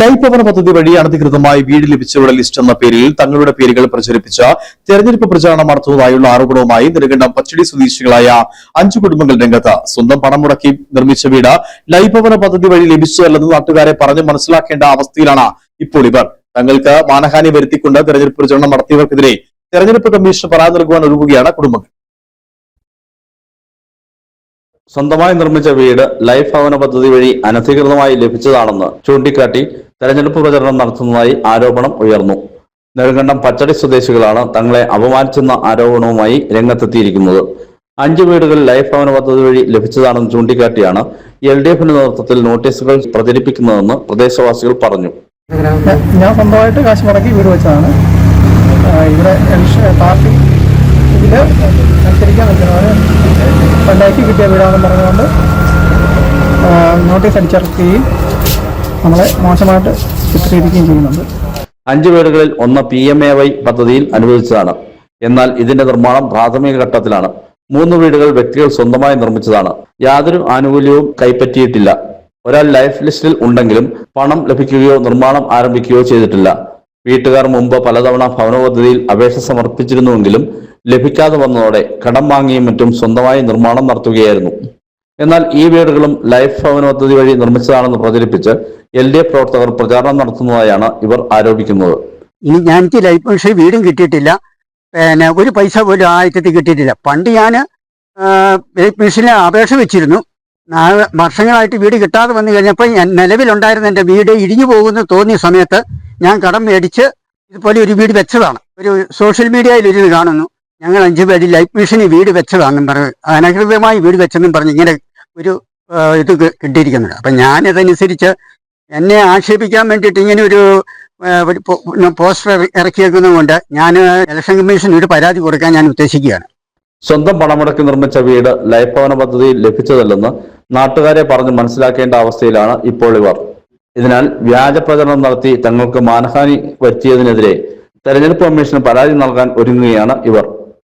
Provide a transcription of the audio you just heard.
Life power പദ്ധതി വഴി അനധികൃതമായി വീട് ലഭിച്ചവരുടെ ലിസ്റ്റ് എന്ന പേരിൽ തങ്ങളുടെ പേരുകൾ പ്രചരിപ്പിച്ച തെരഞ്ഞെടുപ്പ് പ്രചാരണം നടത്തുന്നതായുള്ള ആരോപണവുമായി നെടുങ്കണ്ടം പച്ചടി സ്വദേശികളായ അഞ്ചു കുടുംബങ്ങൾ രംഗത്ത് സ്വന്തം പണം മുടക്കി നിർമ്മിച്ച വീട് ലൈഫ് പവർ പദ്ധതി വഴി ലഭിച്ചതല്ലെന്ന് നാട്ടുകാരെ പറഞ്ഞ് മനസ്സിലാക്കേണ്ട അവസ്ഥയിലാണ് ഇപ്പോൾ ഇവർ. തങ്ങൾക്ക് മാനഹാനി വരുത്തിക്കൊണ്ട് തെരഞ്ഞെടുപ്പ് പ്രചരണം നടത്തിയവർക്കെതിരെ തെരഞ്ഞെടുപ്പ് കമ്മീഷൻ പരാതി നൽകുവാൻ ഒരുങ്ങുകയാണ് കുടുംബങ്ങൾ. സ്വന്തമായി നിർമ്മിച്ച വീട് ലൈഫ് ഭവന പദ്ധതി വഴി അനധികൃതമായി ലഭിച്ചതാണെന്ന് ചൂണ്ടിക്കാട്ടി തെരഞ്ഞെടുപ്പ് പ്രചരണം നടത്തുന്നതായി ആരോപണം ഉയർന്നു. നെടുങ്കണ്ടം പച്ചടി സ്വദേശികളാണ് തങ്ങളെ അപമാനിച്ചെന്ന ആരോപണവുമായി രംഗത്തെത്തിയിരിക്കുന്നത്. അഞ്ച് വീടുകൾ ലൈഫ് ഭവന പദ്ധതി വഴി ലഭിച്ചതാണെന്ന് ചൂണ്ടിക്കാട്ടിയാണ് എൽ ഡി എഫിന്റെ നേതൃത്വത്തിൽ നോട്ടീസുകൾ പ്രചരിപ്പിക്കുന്നതെന്ന് പ്രദേശവാസികൾ പറഞ്ഞു. ഞാൻ സ്വന്തമായിട്ട് കാശ് മുടക്കി വീട് വെച്ചതാണ്. ഇവിടെ പാർട്ടി ഇതിൽ മത്സരിക്കാൻ നിൽക്കുന്നവർ പഞ്ചായത്തിൽ കിട്ടിയ വീടാണെന്ന് പറഞ്ഞുകൊണ്ട് നോട്ടീസ് അടിച്ചിറക്കുകയും നമ്മളെ മോശമായിട്ട് ചിത്രീകരിക്കുകയും ചെയ്യുന്നുണ്ട്. അഞ്ച് വീടുകളിൽ ഒന്ന് പി എം എ വൈ പദ്ധതിയിൽ അനുവദിച്ചതാണ്. എന്നാൽ ഇതിന്റെ നിർമ്മാണം പ്രാഥമിക ഘട്ടത്തിലാണ്. മൂന്ന് വീടുകൾ വ്യക്തികൾ സ്വന്തമായി നിർമ്മിച്ചതാണ്. യാതൊരു ആനുകൂല്യവും കൈപ്പറ്റിയിട്ടില്ല. ഒരാൾ ലൈഫ് ലിസ്റ്റിൽ ഉണ്ടെങ്കിലും പണം ലഭിക്കുകയോ നിർമ്മാണം ആരംഭിക്കുകയോ ചെയ്തിട്ടില്ല. വീട്ടുകാർ മുമ്പ് പലതവണ ഭവന പദ്ധതിയിൽ അപേക്ഷ സമർപ്പിച്ചിരുന്നുവെങ്കിലും ലഭിക്കാതെ വന്നതോടെ കടം വാങ്ങിയും മറ്റും സ്വന്തമായി നിർമ്മാണം നടത്തുകയായിരുന്നു. എന്നാൽ ഈ വീടുകളും ലൈഫ് ഭവന പദ്ധതി വഴി നിർമ്മിച്ചതാണെന്ന് പ്രചരിപ്പിച്ച് എൽ ഡി എഫ് പ്രവർത്തകർ പ്രചാരണം നടത്തുന്നതായാണ് ഇവർ ആരോപിക്കുന്നത്. ഇനി ഞാൻ എനിക്ക് ലൈഫ് ഇൻഷുറൻസ് വീടും കിട്ടിയിട്ടില്ല. പിന്നെ ഒരു പൈസ പോലും ആയിരത്തിൽ കിട്ടിയിട്ടില്ല. പണ്ട് ഞാൻ ലൈഫ് ഇൻഷുറൻസിന് അപേക്ഷ വെച്ചിരുന്നു. വർഷങ്ങളായിട്ട് വീട് കിട്ടാതെ വന്നു കഴിഞ്ഞപ്പോൾ നിലവിലുണ്ടായിരുന്ന എന്റെ വീട് ഇടിഞ്ഞു പോകുമെന്ന് തോന്നിയ സമയത്ത് ഞാൻ കടം മേടിച്ച് ഇതുപോലെ ഒരു വീട് വെച്ചതാണ്. ഒരു സോഷ്യൽ മീഡിയയിൽ ഒരു കാണുന്നു. ഞങ്ങൾ അഞ്ചു പേര് ലൈഫ് മിഷന് വീട് വെച്ചതാണെന്നും പറഞ്ഞത് അനധികൃതമായി വീട് വെച്ചെന്നും പറഞ്ഞ് ഇങ്ങനെ ഒരു ഇത് കിട്ടിയിരിക്കുന്നത് അപ്പം ഞാനിതനുസരിച്ച് എന്നെ ആക്ഷേപിക്കാൻ വേണ്ടിയിട്ട് ഇങ്ങനെ ഒരു പോസ്റ്റർ ഇറ- ഇറക്കിയേക്കുന്നതുകൊണ്ട് ഞാൻ ഇലക്ഷൻ കമ്മീഷന് ഒരു പരാതി കൊടുക്കാൻ ഞാൻ ഉദ്ദേശിക്കുകയാണ്. സ്വന്തം പണമുടക്കി നിർമ്മിച്ച വീട് ലൈഫ് ഭവന പദ്ധതിയിൽ ലഭിച്ചതല്ലെന്ന് നാട്ടുകാരെ പറഞ്ഞ് മനസ്സിലാക്കേണ്ട അവസ്ഥയിലാണ് ഇപ്പോൾ ഇവർ. ഇതിനാൽ വ്യാജ പ്രചരണം നടത്തി തങ്ങൾക്ക് മാനഹാനി വരുത്തിയതിനെതിരെ തെരഞ്ഞെടുപ്പ് കമ്മീഷന് പരാതി നൽകാൻ ഒരുങ്ങുകയാണ് ഇവർ.